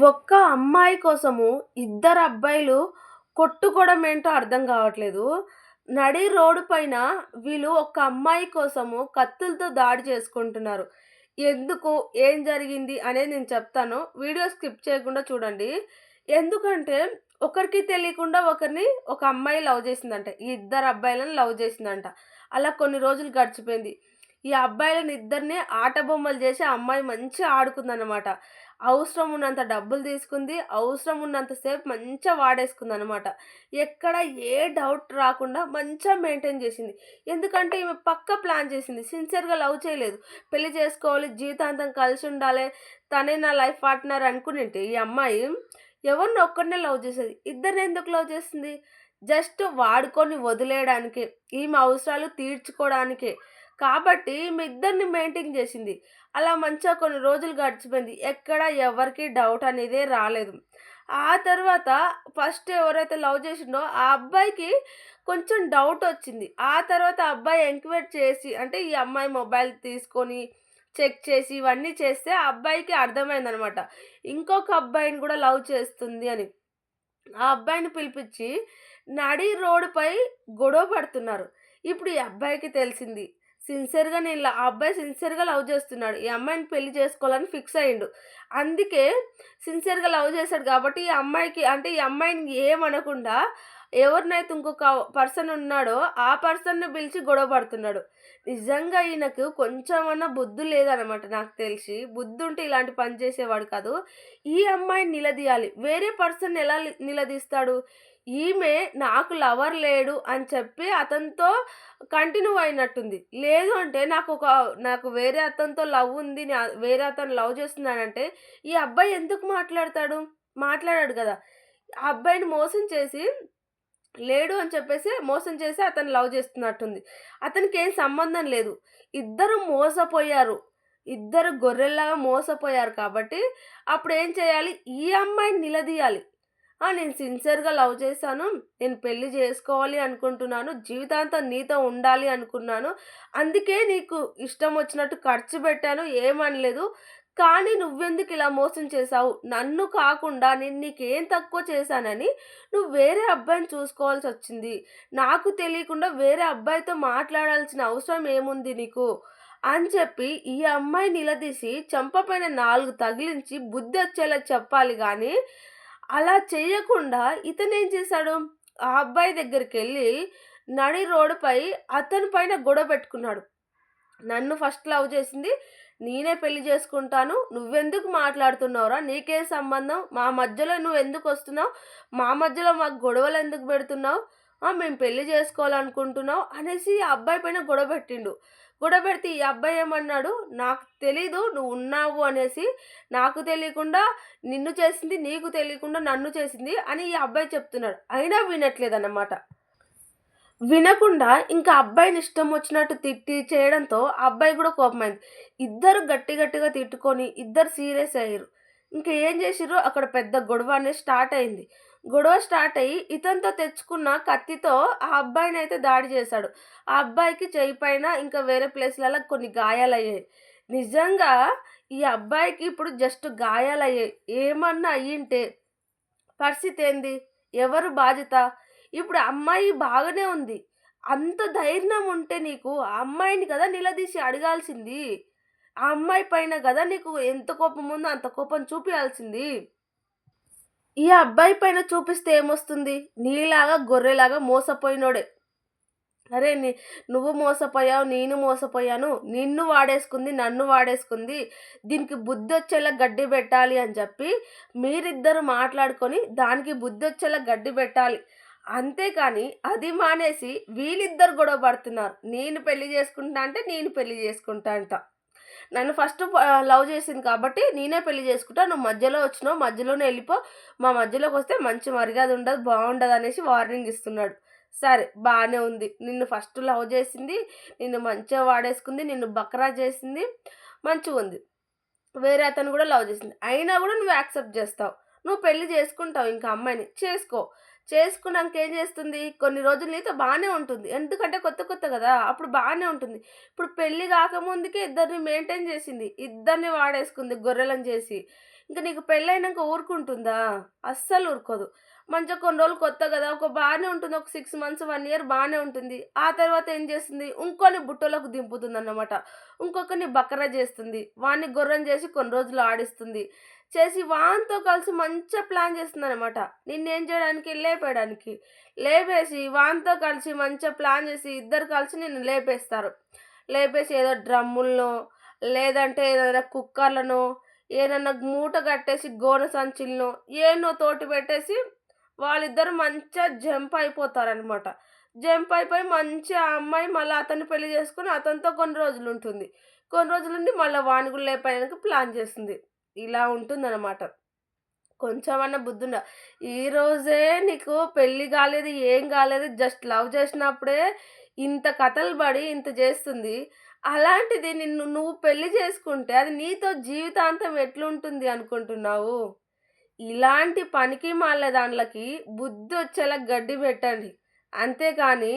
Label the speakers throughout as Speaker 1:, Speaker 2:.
Speaker 1: ఒక్క అమ్మాయి కోసము ఇద్దరు అబ్బాయిలు కొట్టుకోవడం ఏంటో అర్థం కావట్లేదు. నడి రోడ్డు పైన వీళ్ళు ఒక అమ్మాయి కోసము కత్తులతో దాడి చేసుకుంటున్నారు. ఎందుకు? ఏం జరిగింది? అనేది నేను చెప్తాను. వీడియో స్కిప్ చేయకుండా చూడండి. ఎందుకంటే ఒకరికి తెలియకుండా ఒకరిని ఒక అమ్మాయి లవ్ చేసిందంట. ఈ ఇద్దరు అబ్బాయిలను లవ్ చేసిందంట. అలా కొన్ని రోజులు గడిచిపోయింది. ఈ అబ్బాయిలను ఇద్దరిని ఆట బొమ్మలు చేసి ఆ అమ్మాయి మంచిగా ఆడుకుందనమాట. అవసరం ఉన్నంత డబ్బులు తీసుకుంది. అవసరం ఉన్నంత సేపు మంచిగా వాడేసుకుందనమాట. ఎక్కడ ఏ డౌట్ రాకుండా మంచిగా మెయింటైన్ చేసింది. ఎందుకంటే ఈమె పక్కా ప్లాన్ చేసింది. సిన్సియర్‌గా లవ్ చేయలేదు. పెళ్ళి చేసుకోవాలి, జీవితాంతం కలిసి ఉండాలి తనే నా లైఫ్ పార్ట్నర్ అనుకునింటే ఈ అమ్మాయి ఎవరినో ఒక్కడినే లవ్ చేసేది. ఇద్దరిని ఎందుకు లవ్ చేసింది? జస్ట్ వాడుకొని వదిలేయడానికి ఈమె అవసరాలు తీర్చుకోవడానికే. కాబట్టి మీ ఇద్దరిని మెయింటైన్ చేసింది. అలా మంచిగా కొన్ని రోజులు గడిచిపోయింది. ఎక్కడ ఎవరికీ డౌట్ అనేది రాలేదు. ఆ తర్వాత ఫస్ట్ ఎవరైతే లవ్ చేసిండో ఆ అబ్బాయికి కొంచెం డౌట్ వచ్చింది. ఆ తర్వాత అబ్బాయి ఎంక్వైరీ చేసి అంటే ఈ అమ్మాయి మొబైల్ తీసుకొని చెక్ చేసి ఇవన్నీ చేస్తే ఆ అబ్బాయికి అర్థమైందనమాట. ఇంకొక అబ్బాయిని కూడా లవ్ చేస్తుంది అని. ఆ అబ్బాయిని పిలిపించి నడి రోడ్డుపై గొడవ పడుతున్నారు. ఇప్పుడు ఈ అబ్బాయికి తెలిసింది. సిన్సియర్‌గా నేను ఆ అబ్బాయి సిన్సియర్‌గా లవ్ చేస్తున్నాడు. ఈ అమ్మాయిని పెళ్ళి చేసుకోవాలని ఫిక్స్ అయ్యిండు. అందుకే సిన్సియర్‌గా లవ్ చేశాడు కాబట్టి ఈ అమ్మాయికి అంటే ఈ అమ్మాయిని ఏమనకుండా ఎవరినైతే ఇంకొక పర్సన్ ఉన్నాడో ఆ పర్సన్‌ని పిలిచి గొడవ పడుతున్నాడు. నిజంగా ఈయనకు కొంచెమన్నా బుద్ధి లేదనమాట నాకు తెలిసి. బుద్ధుంటే ఇలాంటి పని చేసేవాడు కాదు. ఈ అమ్మాయిని నిలదీయాలి. వేరే పర్సన్ ఎలా నిలదీస్తాడు? ఈమె నాకు లవర్ లేడు అని చెప్పి అతనితో కంటిన్యూ అయినట్టుంది. లేదు అంటే నాకు ఒక నాకు వేరే అతనితో లవ్ ఉంది. వేరే అతను లవ్ చేస్తున్నానంటే ఈ అబ్బాయి ఎందుకు మాట్లాడతాడు? మాట్లాడాడు కదా ఆ అబ్బాయిని మోసం చేసి లేడు అని చెప్పేసి మోసం చేసి అతను లవ్ చేస్తున్నట్టుంది. అతనికి ఏం సంబంధం లేదు. ఇద్దరు మోసపోయారు. ఇద్దరు గొర్రెల్లాగా మోసపోయారు కాబట్టి అప్పుడు ఏం చేయాలి? ఈ అమ్మాయిని నిలదీయాలి. నేను సిన్సియర్‌గా లవ్ చేశాను. నేను పెళ్ళి చేసుకోవాలి అనుకుంటున్నాను. జీవితాంతం నీతో ఉండాలి అనుకున్నాను. అందుకే నీకు ఇష్టం వచ్చినట్టు ఖర్చు పెట్టాను. ఏమనలేదు. కానీ నువ్వెందుకు ఇలా మోసం చేశావు? నన్ను కాకుండా నేను నీకేం తక్కువ చేశానని నువ్వు వేరే అబ్బాయిని చూసుకోవాల్సి వచ్చింది నాకు తెలియకుండా వేరే అబ్బాయితో మాట్లాడాల్సిన అవసరం ఏముంది నీకు? అని చెప్పి ఈ అమ్మాయి నిలదీసి చంపపైన నాలుగు తగిలించి బుద్ధి వచ్చేలా చెప్పాలి కానీ అలా చేయకుండా ఇతనేం చేశాడు? ఆ అబ్బాయి దగ్గరికి వెళ్ళి నడి రోడ్డుపై అతని పైన గొడవ పెట్టుకున్నాడు. నన్ను ఫస్ట్ లవ్ చేసింది. నేనే పెళ్ళి చేసుకుంటాను. నువ్వెందుకు మాట్లాడుతున్నావురా? నీకేం సంబంధం? మా మధ్యలో నువ్వు ఎందుకు వస్తున్నావు మా మధ్యలో మాకు గొడవలు ఎందుకు పెడుతున్నావు? మేము పెళ్ళి చేసుకోవాలనుకుంటున్నావు అనేసి ఆ అబ్బాయి పైన గొడవ పెట్టిండు. గొడవ పెడితే ఈ అబ్బాయి ఏమన్నాడు? నాకు తెలీదు నువ్వున్నావు అనేసి. నాకు తెలియకుండా నిన్ను చేసింది, నీకు తెలియకుండా నన్ను చేసింది అని ఈ అబ్బాయి చెప్తున్నాడు. అయినా వినట్లేదన్నమాట. వినకుండా ఇంకా అబ్బాయిని ఇష్టం వచ్చినట్టు తిట్టి చేయడంతో ఆ కూడా కోపమైంది. ఇద్దరు గట్టి గట్టిగా తిట్టుకొని ఇద్దరు సీరియస్ అయ్యారు ఇంకా ఏం చేసిర్రు అక్కడ పెద్ద గొడవ అనేది స్టార్ట్ అయింది. గొడవ స్టార్ట్ అయ్యి ఇతనితో తెచ్చుకున్న కత్తితో ఆ అబ్బాయినైతే దాడి చేశాడు. ఆ అబ్బాయికి చేయి పైన ఇంకా వేరే ప్లేస్‌లలో కొన్ని గాయాలయ్యాయి. నిజంగా ఈ అబ్బాయికి ఇప్పుడు జస్ట్ గాయాలయ్యాయి. ఏమన్నా అయ్యింటే పరిస్థితి ఏంది? ఎవరు బాధ్యత? ఇప్పుడు అమ్మాయి బాగానే ఉంది. అంత ధైర్యం ఉంటే నీకు ఆ అమ్మాయిని కదా నిలదీసి అడగాల్సింది. ఆ అమ్మాయి పైన కదా నీకు ఎంత కోపం ఉందో అంత కోపం చూపించాల్సింది ఈ అబ్బాయి పైన చూపిస్తే ఏమొస్తుంది? నీలాగా గొర్రెలాగా మోసపోయినోడే. అరే! నీ నువ్వు మోసపోయావు. నేను మోసపోయాను. నిన్ను వాడేసుకుంది. నన్ను వాడేసుకుంది. దీనికి బుద్ధి వచ్చేలా గడ్డి పెట్టాలి అని చెప్పి మీరిద్దరు మాట్లాడుకొని దానికి బుద్ధి వచ్చేలా గడ్డి పెట్టాలి. అంతేకాని అది మానేసి వీళ్ళిద్దరు గొడవ పడుతున్నారు. నేను పెళ్ళి చేసుకుంటా అంటే నేను పెళ్ళి చేసుకుంటా అంట. నన్ను ఫస్ట్ లవ్ చేసింది కాబట్టి నేనే పెళ్ళి చేసుకుంటా. నువ్వు మధ్యలో వచ్చినావు. మధ్యలోనే వెళ్ళిపో మా మధ్యలోకి వస్తే మంచి మర్యాద ఉండదు. బాగుండదు అనేసి వార్నింగ్ ఇస్తున్నాడు. సరే బాగానే ఉంది. నిన్ను ఫస్ట్ లవ్ చేసింది. నిన్ను మంచిగా వాడేసుకుంది. నిన్ను బక్రా చేసింది. మంచిగా ఉంది వేరే అతను కూడా లవ్ చేసింది. అయినా కూడా నువ్వు యాక్సెప్ట్ చేస్తావు. నువ్వు పెళ్ళి చేసుకుంటావు ఇంకా అమ్మాయిని. చేసుకో. చేసుకున్నాక ఏం చేస్తుంది? కొన్ని రోజులు నీతో బాగానే ఉంటుంది. ఎందుకంటే కొత్త కొత్త కదా అప్పుడు బాగానే ఉంటుంది. ఇప్పుడు పెళ్ళి కాకముందుకే ఇద్దరిని మెయింటైన్ చేసింది. ఇద్దరిని వాడేసుకుంది గొర్రెలను చేసి. ఇంక నీకు పెళ్ళైనాక ఊరుకుంటుందా? అస్సలు ఊరుకోదు. మంచిగా కొన్ని రోజులు కొత్త కదా ఒక బాగానే ఉంటుంది. ఒక సిక్స్ మంత్స్, వన్ ఇయర్ బాగానే ఉంటుంది. ఆ తర్వాత ఏం చేస్తుంది? ఇంకొని బుట్టలోకి దింపుతుందన్నమాట. ఇంకొకరిని బకరా చేస్తుంది. వాడిని గుర్రం చేసి కొన్ని రోజులు ఆడిస్తుంది. చేసి వానితో కలిసి మంచిగా ప్లాన్ చేస్తుందనమాట. నిన్నేం చేయడానికి? లేపేయడానికి. లేపేసి వానితో కలిసి మంచిగా ప్లాన్ చేసి ఇద్దరు కలిసి నిన్ను లేపేస్తారు. లేపేసి ఏదో డ్రమ్ములనో, లేదంటే ఏదైనా కుక్కర్లను ఏదన్నా మూట కట్టేసి గోనె సంచులనో, ఏనో తోటి పెట్టేసి వాళ్ళిద్దరు మంచిగా జంప్ అయిపోతారనమాట. జంప్ అయిపోయి మంచిగా ఆ అమ్మాయి మళ్ళీ అతన్ని పెళ్ళి చేసుకుని అతనితో కొన్ని రోజులు ఉంటుంది కొన్ని రోజులుండి మళ్ళా వాడిని కూడా ప్లాన్ చేస్తుంది. ఇలా ఉంటుందనమాట. కొంచెమన్నా ఈ ఈరోజే నీకు పెళ్ళి కాలేదు, ఏం కాలేదు. జస్ట్ లవ్ చేసినప్పుడే ఇంత కథలు పడి ఇంత చేస్తుంది. అలాంటిది నిన్ను నువ్వు పెళ్ళి చేసుకుంటే అది నీతో జీవితాంతం ఎట్లుంటుంది అనుకుంటున్నావు? ఇలాంటి పనికిమాలిన బుద్ధి వచ్చేలా గడ్డి పెట్టండి. అంతేకాని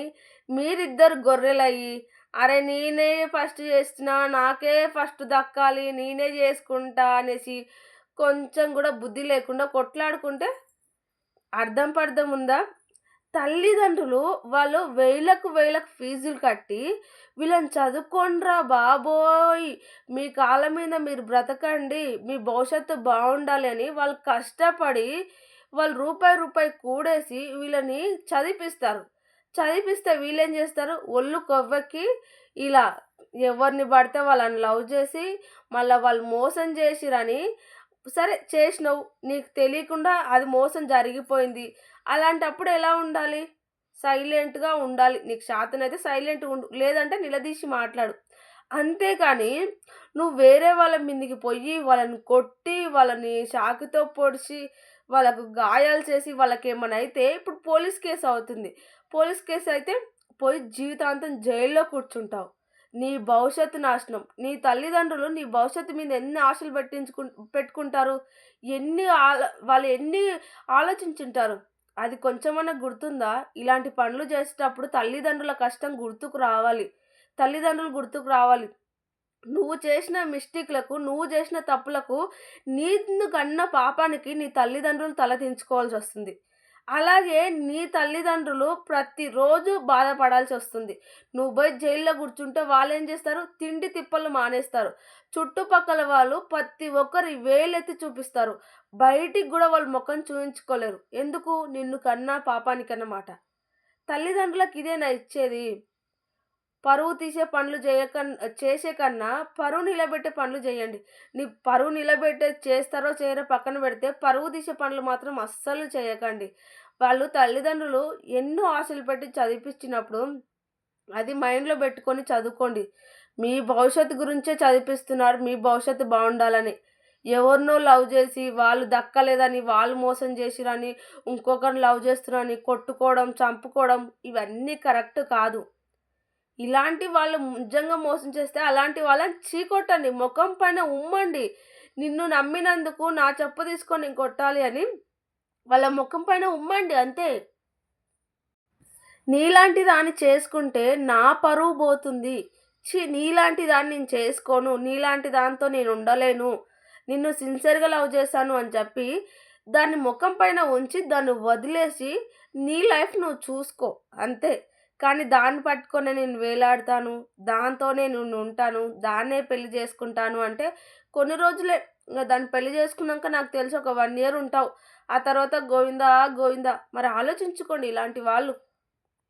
Speaker 1: మీరిద్దరు గొర్రెలయ్యి, అరే నేనే ఫస్ట్ చేస్తున్నా, నాకే ఫస్ట్ దక్కాలి, నేనే చేసుకుంటా అనేసి కొంచెం కూడా బుద్ధి లేకుండా కొట్లాడుకుంటే అర్థం పర్థం ఉందా? తల్లిదండ్రులు వాళ్ళు వేలకు వేలకు ఫీజులు కట్టి వీళ్ళని చదువుకోండ్రా బాబోయ్! మీ కాళ్ళ మీద మీరు బ్రతకండి. మీ భవిష్యత్తు బాగుండాలి అని వాళ్ళు కష్టపడి వాళ్ళు రూపాయి, రూపాయి కూడేసి వీళ్ళని చదివిపిస్తారు. చదివిపిస్తే వీళ్ళేం చేస్తారు? ఒళ్ళు కొవ్వెక్కి ఇలా ఎవరిని పడితే వాళ్ళని లవ్ చేసి, మళ్ళీ వాళ్ళు మోసం చేసిర్రని సరే చేసినావు నీకు తెలియకుండా అది మోసం జరిగిపోయింది. అలాంటప్పుడు ఎలా ఉండాలి? సైలెంట్‌గా ఉండాలి. నీకు శాతనైతే సైలెంట్‌గా ఉండు. లేదంటే నిలదీసి మాట్లాడు. అంతేకానీ నువ్వు వేరే వాళ్ళ మీదకి పోయి వాళ్ళని కొట్టి, వాళ్ళని చాకుతో పొడిచి, వాళ్ళకు గాయాలు చేసి వాళ్ళకేమన్నా అయితే ఇప్పుడు పోలీస్ కేసు అవుతుంది. పోలీస్ కేసు అయితే పోయి జీవితాంతం జైల్లో కూర్చుంటావు. నీ భవిష్యత్తు నాశనం. నీ తల్లిదండ్రులు నీ భవిష్యత్తు మీద ఎన్ని ఆశలు పెట్టించుకు పెట్టుకుంటారు? ఎన్ని ఆలో వాళ్ళు ఎన్ని ఆలోచించుంటారు? అది కొంచెమన్నా గుర్తుందా? ఇలాంటి పనులు చేసేటప్పుడు తల్లిదండ్రుల కష్టం గుర్తుకు రావాలి. తల్లిదండ్రులు గుర్తుకు రావాలి. నువ్వు చేసిన మిస్టేక్‌లకు, నువ్వు చేసిన తప్పులకు నీ కన్న పాపానికి నీ తల్లిదండ్రులు తల దించుకోవాల్సొస్తుంది. అలాగే నీ తల్లిదండ్రులు ప్రతిరోజు బాధపడాల్సి వస్తుంది నువ్వు పోయి జైల్‌లో కూర్చుంటే వాళ్ళు ఏం చేస్తారు? తిండి తిప్పలు మానేస్తారు. చుట్టుపక్కల వాళ్ళు ప్రతి ఒక్కరి వేలెత్తి చూపిస్తారు. బయటికి కూడా వాళ్ళు ముఖం చూయించుకోలేరు. ఎందుకు? నిన్ను కన్నా పాపానికన్నమాట. తల్లిదండ్రులకు ఇదేనా ఇచ్చేది? పరువు తీసే పనులు చేయక చేసే కన్నా పరువు నిలబెట్టే పనులు చేయండి. నీ పరువు నిలబెట్టే చేస్తారో చేయరో పక్కన పెడితే, పరువు తీసే పనులు మాత్రం అస్సలు చేయకండి. వాళ్ళు తల్లిదండ్రులు ఎన్నో ఆశలు పెట్టి చదివిపిచ్చినప్పుడు అది మైండ్‌లో పెట్టుకొని చదువుకోండి. మీ భవిష్యత్తు గురించే చదివిపిస్తున్నారు. మీ భవిష్యత్తు బాగుండాలని ఎవరినో లవ్ చేసి వాళ్ళు దక్కలేదని, వాళ్ళు మోసం చేసిర్రని, ఇంకొకరిని లవ్ చేస్తున్నారని కొట్టుకోవడం, చంపుకోవడం ఇవన్నీ కరెక్ట్ కాదు. ఇలాంటి వాళ్ళు నిజంగా మోసం చేస్తే అలాంటి వాళ్ళని చీకొట్టండి. ముఖం పైన ఉమ్మండి. నిన్ను నమ్మినందుకు నా చెప్పు తీసుకొని నేను కొట్టాలి అని వాళ్ళ ముఖం పైన ఉమ్మండి అంతే. నీలాంటి దాన్ని చేసుకుంటే నా పరువు పోతుంది. చీ నీలాంటి దాన్ని నేను చేసుకోను. నీలాంటి దాంతో నేను ఉండలేను. నిన్ను సిన్సియర్‌గా లవ్ చేశాను అని చెప్పి దాన్ని ముఖం పైన ఉంచి దాన్ని వదిలేసి నీ లైఫ్ నువ్వు చూసుకో అంతే. కానీ దాన్ని పట్టుకొనే నేను వేలాడతాను. దాంతోనే నేను ఉంటాను. దాన్నే పెళ్ళి చేసుకుంటాను అంటే కొన్ని రోజులే. ఇంకా దాన్ని పెళ్ళి చేసుకున్నాక నాకు తెలిసి ఒక వన్ ఇయర్ ఉంటావు. ఆ తర్వాత గోవిందా గోవిందా. మరి ఆలోచించుకోండి ఇలాంటి వాళ్ళు.